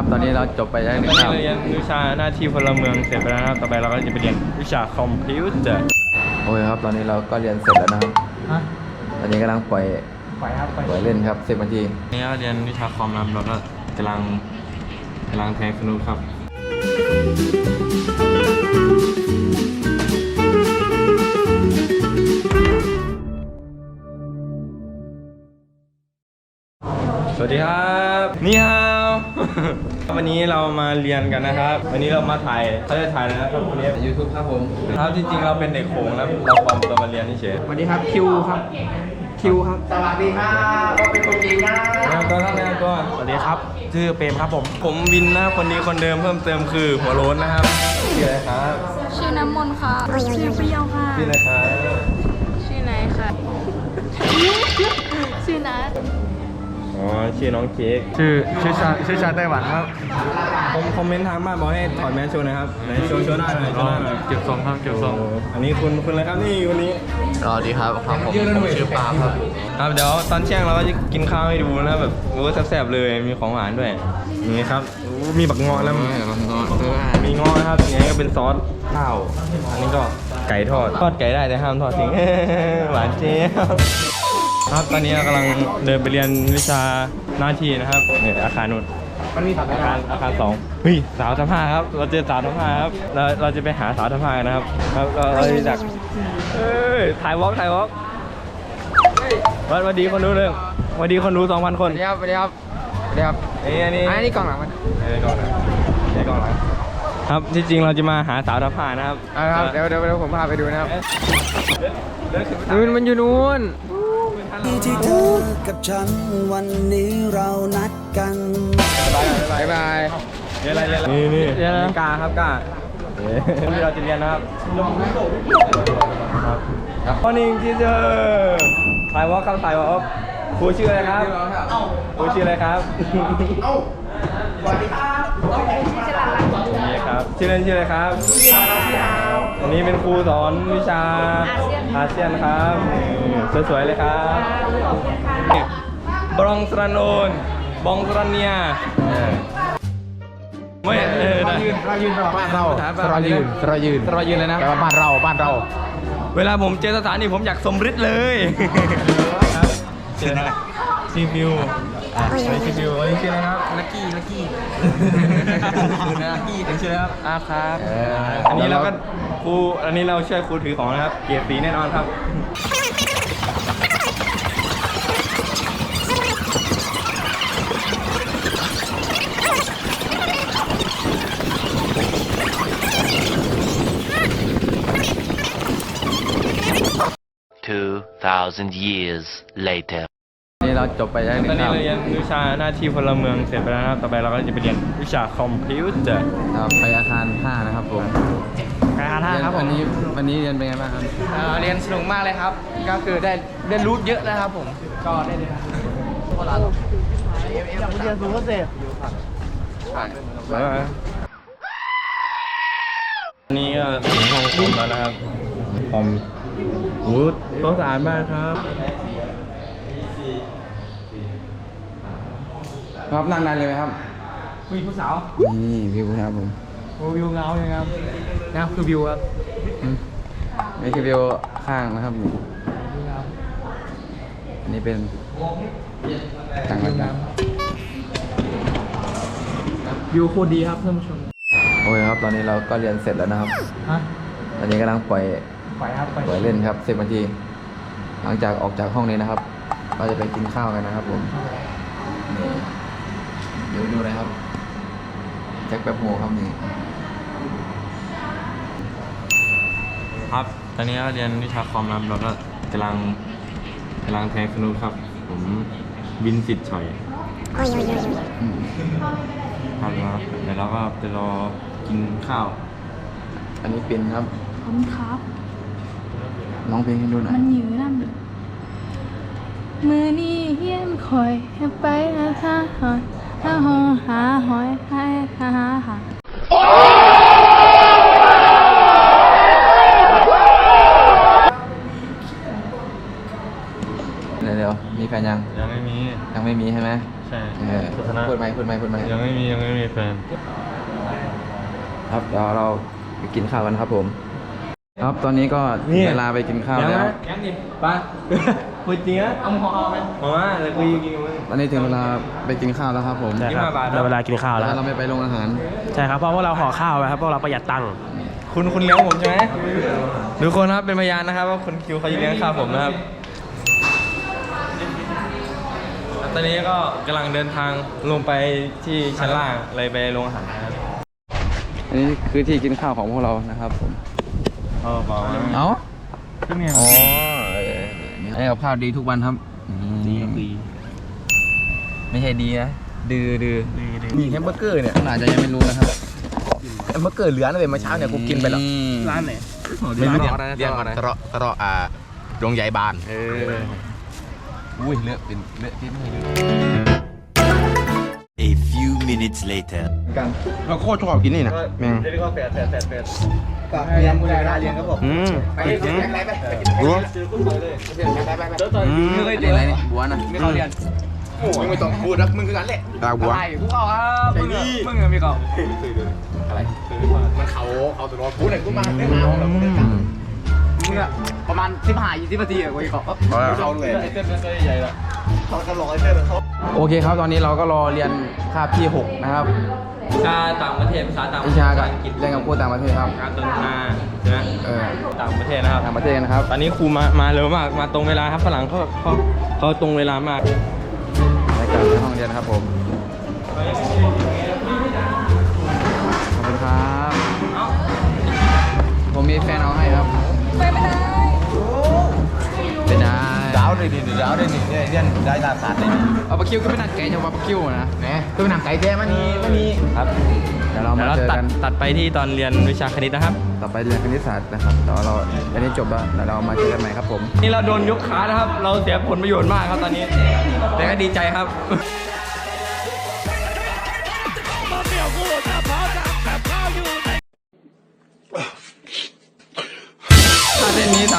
ครับ ตอนนี้เราจบไปแล้วหตนึ่อนงคนี้รับเราเรียนวิชาหน้าที่พลเมืองเสร็จไปแล้วนะครับ ต่อไปเราก็จะไปเรียนวิชาคอมพิวเตอร์ โอ้ยครับ ตอนนี้เราก็เรียนเสร็จแล้วนะครับ ฮะตอนนี้กำลังปล่อยไปครับไปปล่อยเล่นครับสิบนาที นี่ก็เรียนวิชาคอมนะครับเราก็กำลังกำลังแทงสนุกครับ วันนี้เรามาเรียนกันนะครับ วันนี้เรามาถ่ายเขาจะถ่ายนะครับวันนี้ยูทูบครับผมครับจริงๆ เราเป็นเด็กโขงแล้วเราปลอมตัวมาเรียนเฉยสวัสดีครับคิวครับคิวครับสวัสดีครับก็เป็นคนจริงนะแนะนำตัวครับแนะนำตัวสวัสดีครับชื่อเปรมครับผม ผมวินนะครับคนนี้คนเดิมเพิ่มเติมคือหัวโล้นนะครับชื่ออะไรครับชื่อน้ำมนต์ค่ะชื่อเปรี้ยวค่ะชื่ออะไรครับชื่อไหนค่ะชื่อนัท อ๋อชื่อน้องเค้กชื่อชื่อชาชื่อชาไต้หวันครับผมคอมเมนต์ทางบ้านบอกให้ถอดแมสโชว์หนะครับไหนโชว์โชว์หน้าหน่อยโชว์หน้าหน่อยเก็บทรงครับเก็บทรงโอ้อันนี้คุณคุณอะไรครับนี่คนนี้สวัสดีครับครับผมผมชื่อปาล์มครับครับเดี๋ยวตอนเที่ยงเราก็จะกินข้าวให้ดูนะแบบโอ้แซ่บๆเลยมีของหวานด้วยนี่ครับโอ้มีบักเงาะแล้วมีเงาะนะครับอย่างนี้ก็เป็นซอสข้าวอันนี้ก็ไก่ทอดทอดไก่ได้แต่ห้ามทอดทิ้งหวานเจี๊ยบ ครับตอนนี้เรากำลังเดินไปเรียนวิชาหน้าที่นะครับเนี่ยอาคารนู้นมันมีตัดอาคารอาคารสองเฮ้ยสาวทำผ้าครับ เราเจอสาวทำผ้าครับเราเราจะไปหาสาวทำผ้ากันนะครับครับเราเราจะจากเอ้ยถ่ายวอล์กถ่ายวอล์กวัดวันดีคนดูเลยวันดีคนดูสองพันคสนวัสดีครับสวัสดีครับสวัสดีครับเอ้ยอันนี้อันนี้กล่องหลังมันเอ้ยกล้องหลังเอ้ยกล้องหลังครับที่จริงเราจะมาหาสาวทำผ้านะครับเอาละครับเดี๋ยวเดี๋ยวเดี๋ยวผมพาไปดูนะครับเดินขึ้นไปนู่นมันอยู่นู่น ที่เธอกับฉันวันนี้เรานัดกันบายบายเรียนอะไรเรียนอะไรนี่นี่เรียนอะไรกาครับกาเอ้ยที่เราจะเรียนนะครับครับครับข้อหนึ่งที่เจอถ่ายวอล์กครับถ่ายวอล์กครูชื่ออะไรครับครูชื่ออะไรครับนี่ครับชื่อเล่นชื่ออะไรครับอั นนี้เป็นครูสอนวิชาอาเซียนครับนี่สวยๆเลยครับบรองสรันโอนบองสรันเนียเออไม่เออได้เรายืนบ้านเราเรายืนเรายืนเรายืนเลยนะแปลว่าบ้านเราบ้านเรา เวลาผมเจอสถานที่ผมอยากสมฤทธิ์เลยครับชื่ออะไรซีฟิวอะซีฟิวอันนี้ชื่ออะไรครับลักกี้ลักกี้ลักกี้ถึงชื่ออะไรครับอ่าครับ อันนี้เราก็ ครูอันนี้เราช่วยครูถือของนะครับ เกียรติสีแน่นอนครับ 2,000 years later. นี่เราจบไปแล้วหนึ่ตอนงคนี้รับเราเรียนวิชาหน้าที่พลเมืองเสร็จไปแล้วนะครับ ต่อไปเราก็จะไปเรียนวิชาคอมพิวเตอร์ ครับไปอาคาร 5 นะครับผม ไปอาคารห้าครับผม วันนี้วันนี้เรียนเป็นไงบ้างครับ เอ่อเรียนสนุกมากเลยครับ ก็คือได้เรียนรู้เยอะนะครับผม ก็ได้เลยครับอยากเรียนสูงก็เสพอันนี้ก็ถึงห้องคอมแล้วนะครับคอมวูดต้องสะอาดมากครับ ครับนั่งได้เลยไหมครับวิวผู้สาว นี่วิวครับผมโอ้ วิวเงาเลยครับนะคือวิวครับอืมนี่คือวิวข้างนะครับนี่อันนี้เป็นต่างกันครับวิวโคตรดีครับท่านผู้ชมโอ้ยครับ ตอนนี้เราก็เรียนเสร็จแล้วนะครับฮะตอนนี้กำลังปล่อยไปครับไปปล่อยเล่นครับสิบนาทีหลังจากออกจากห้องนี้นะครับ เราจะไปกินข้าวกันนะครับผมนี่เดี๋ยวดูนะครับ แจ็คแป๊บโฮครับนี่ครับ ตอนนี้ก็เรียนวิชาคอมนะครับเราก็กำลังกำลังแทงสนุกครับ ผมวินสิทธิ์ฉอยอืมครับแล้วเดี๋ยวเราก็จะรอกินข้าว อันนี้เป็นครับผมครับ ร้องเพลงให้ดูหน่อยมันยืนนั่นมือนี้เฮียนคอยให้ไปหาหาหอยหาหอหาหอยให้หาหาหา เร็วๆมีแฟนยัง ยังไม่มี ยัง ยังไม่มีใช่ไหม ใช่ เอ อสถานะพูดไหมพูดไหมพูดไหมยังไม่มียังไม่มีแฟน ครับเดี๋ยวเราไปกินข้าวกันครับผม ครับตอนนี้ก็นี่ เวลาไปกินข้าวยังแล้วนะยังดิไปพูดจริงนะเอาหมอเอาไหมหมอแล้วคุยกินกับมึง ตอนนี้ถึงเวลาไปกินข้าวแล้วครับผมใช่ครับได้เวลากินข้าวแล้วแล้วเราไม่ไปโรงอาหาร ใช่ครับเพราะว่าเราห่อข้าวไว้ครับเพราะเราประหยัดตังค์คุณคุณเลี้ยงผมใช่ไหมทุกคนครับเป็นพยานนะครับว่าคุณคิวเขาจะเลี้ยงข้าวผมนะครับ ตอนนี้ก็กำลังเดินทางลงไปที่ชั้นล่างเลยไปโรงอาหารนะครับอันนี้คือที่กินข้าวของพวกเรานะครับผมเออบอกเอ้าขึ้นไงอ๋อเอออันนี้กับข้าวดีทุกวันครับดีดีไม่ใช่ดีนะดื้อดื้อดีดีมีแฮมเบอร์เกอร์เนี่ยคุณอาจจะยังไม่รู้นะครับแฮมเบอร์เกอร์เหลือนะเว้ยเมื่อเช้าเนี่ยกูกินไปแล้วร้านไหนไม่รู้เรียเรียกกอะไรนะเรียกอะไรตะเราะตะเราะอ่าดวงใหญ่บานเออ อุ้ยเลือกเป็นเลือกที่ไม่ให้ดู A few minutes later. เราโคตรชอบกินนี่นะแม่งเรียกว่าแปดแปดแปดแปดเรียนเวลาเรียนครับผมอืมไปไปไปไปไปรู้ไปไปอืมอันนี้อะไรนี่บัวนะไม่เข้าเรียนโอ้มึงไม่ต้องพูดนะมึงคือกันแหละลาบัวอะไรกูเข้าครับมึงอะมึงอะมีเขามันเขาเขาตัวกูเนี่ยกูมาได้มาของเรา มึงอะประมาณสิบห้ายี่สิบนาทีอะกูจะเขาเขาเลยไอเต้นไม่ค่อยใหญ่ละเขาก็รอเชื่อเขาโอเคครับตอนนี้เราก็รอเรียนคาบที่ 6 นะครับวิชาต่างประเทศภาษาต่างวิชากับเรียนกับครูต่างประเทศครับการสนทนาใช่ไหมเออต่างประเทศนะครับต่างประเทศนะครับตอนนี้ครูมามาเร็วมากมาตรงเวลาครับฝรั่งเขาเขาเขาตรงเวลามากรายการในห้องเรียนนะครับผมขอบคุณครับผมมีแฟนเอาให้ครับ ไปไม่ได้เป็นได้ดาวเลยนี่ดาวเลยนี่เนี่ยเรียนได้ดาศาสตร์เลยนี่เอาปลาคิวก็ไม่นัดไก่จะว่าปลาคิวนะแหมคือหนังไก่แท้มานี่มานี่ครับเดี๋ยวเรามาเจอกันตัดไปที่ตอนเรียนวิชาคณิตนะครับ ต่อไปเรียนคณิตศาสตร์นะครับเดี๋ยวเราเรียนนี้จบแล้วเดี๋ยวเรามาเจอกันใหม่ครับผม นี่เราโดนยกขานะครับ เราเสียผลประโยชน์มากครับตอนนี้ แต่ก็ดีใจครับ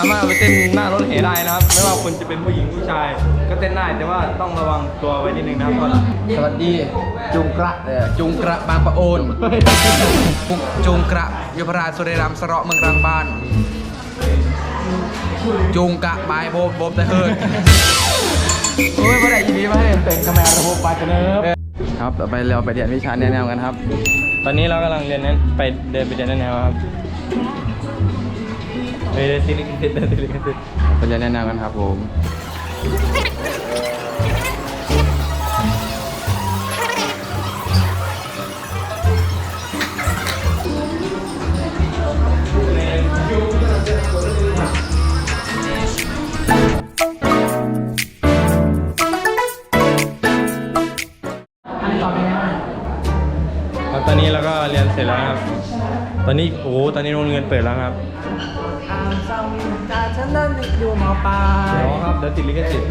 าเต้นนี้สามารถเอาไปเต้นหน้ารถเหได้นะครับ ไม่ว่าคุณจะเป็นผู้หญิงผู้ชาย ก็เต้นได้แต่ว่าต้องระวังตัวไว้นิดนึงนะครับเพราะสวัสดีจุงกระเออจุงกระบางปะโอนจุงกระยุพราชสุริรามสระเมืองรังบ้าน จุงกะบายโบมโบมตะเฮินโอ้ยไม่ได้ยินดีมาให้แต่งกระแมระบบปาจเนิบครับต่อไปเราไปเรียนวิชาแนะแนวกันครับ ตอนนี้เรากำลังเรียนนั้นไปเดินไปเรียนแนวครับ เฮ้ยซิลิคอนซิตซิลิคอนซิตเรียนแนะนวกันครับผมครับตอนนี้เราก็เรียนเสร็จแล้วครับ ตอนนี้โอ้ตอนนี้โรงเรียนเปิดแล้วครับ เดี๋ยวครับเดี๋ยวติดลิขสิทธิ์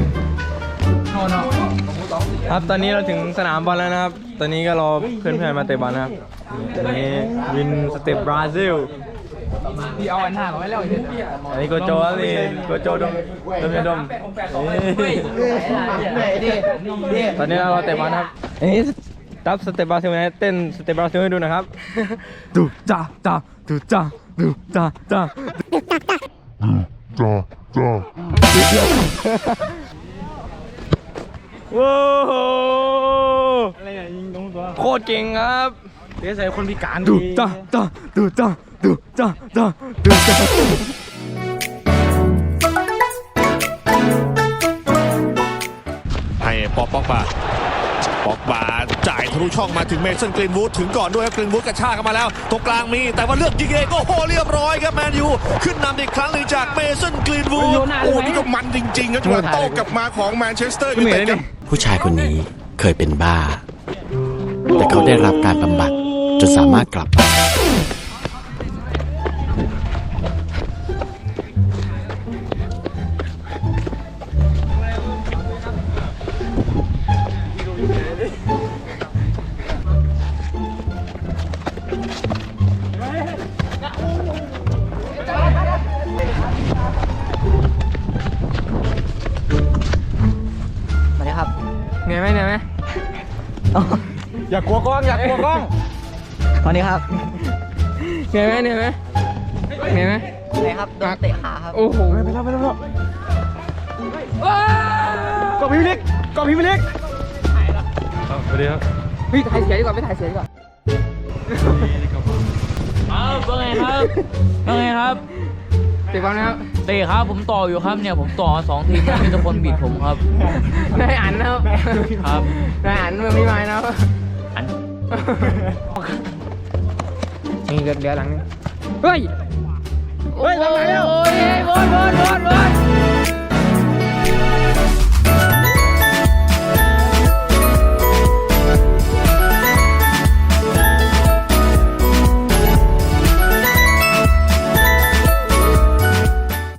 ครับตอนนี้เราถึงสนามบอลแล้วนะครับ ตอนนี้ก็รอเพื่อนๆมาเตะบอลนะครับนี่วินสเต็ปบราซิลพี่เอาอันหน้าเขาไว้แล้วเห็นอันนี้โกโจครับนี่โกโจดมดมยาดมนี่ตอนนี้เราเตะบอลครับอันนี้ตับสเต็ปบราซิลนะเต้นสเต็ปบราซิลให้ดูนะครับดูจ้าจ้าดูจ้าดูจ้าจ้า ว้าวอะไรอะยิงตรงตัวโคตรเก่งครับเดี๋ยวใส่คนพิการดูจ้าจ้าดูจ้าดูจ้าจ้าดูจ้าให้ปอปอกบา ปอกบาจ่ายทะลุช่องมาถึงเมสันกรีนวูดถึงก่อนด้วยครับกรีนวูดกระชากเข้ามาแล้วตรงกลางมีแต่ว่าเลือกยิงเองโอ้โหเรียบร้อยครับแมนยูขึ้นนำอีกครั้งหนึ่งจากเมสันกรีนวูดโอ้นี่ก็มันจริงๆครับจังหวะโต้กลับมาของแมนเชสเตอร์ยูไนเต็ดครับผู้ชายคนนี้เคยเป็นบ้า แต่เขาได้รับการบำบัดจนสามารถกลับมา อย่ากลัวกล้องอย่ากลัวกล้องตอนนี้ครับเหนื่อยไหมเหนื่อยไหมเหนื่อยไหมไหนครับโดนเตะขาครับโอ้โหไปแล้วไปแล้วไปแล้วกอบพิมลิกกอบพิมลิกครับสวัสดีครับเฮ้ยถ่ายเสียดีกว่าไม่ถ่ายเสียดีกว่าครับว่าไงครับว่าไงครับเตะบอลนะครับเตะครับผมต่ออยู่ครับเนี่ยผมต่อมาสองทีมแล้วมีแต่คนบิดผมครับนายอันนะครับครับนายอันเมืองพี่ไม้นะครับอั นนี่เดือดเดือดหลังนี่เฮ้ย เฮ้ยทำไรแล้ว โอ้ยบอลบอลบอลบอล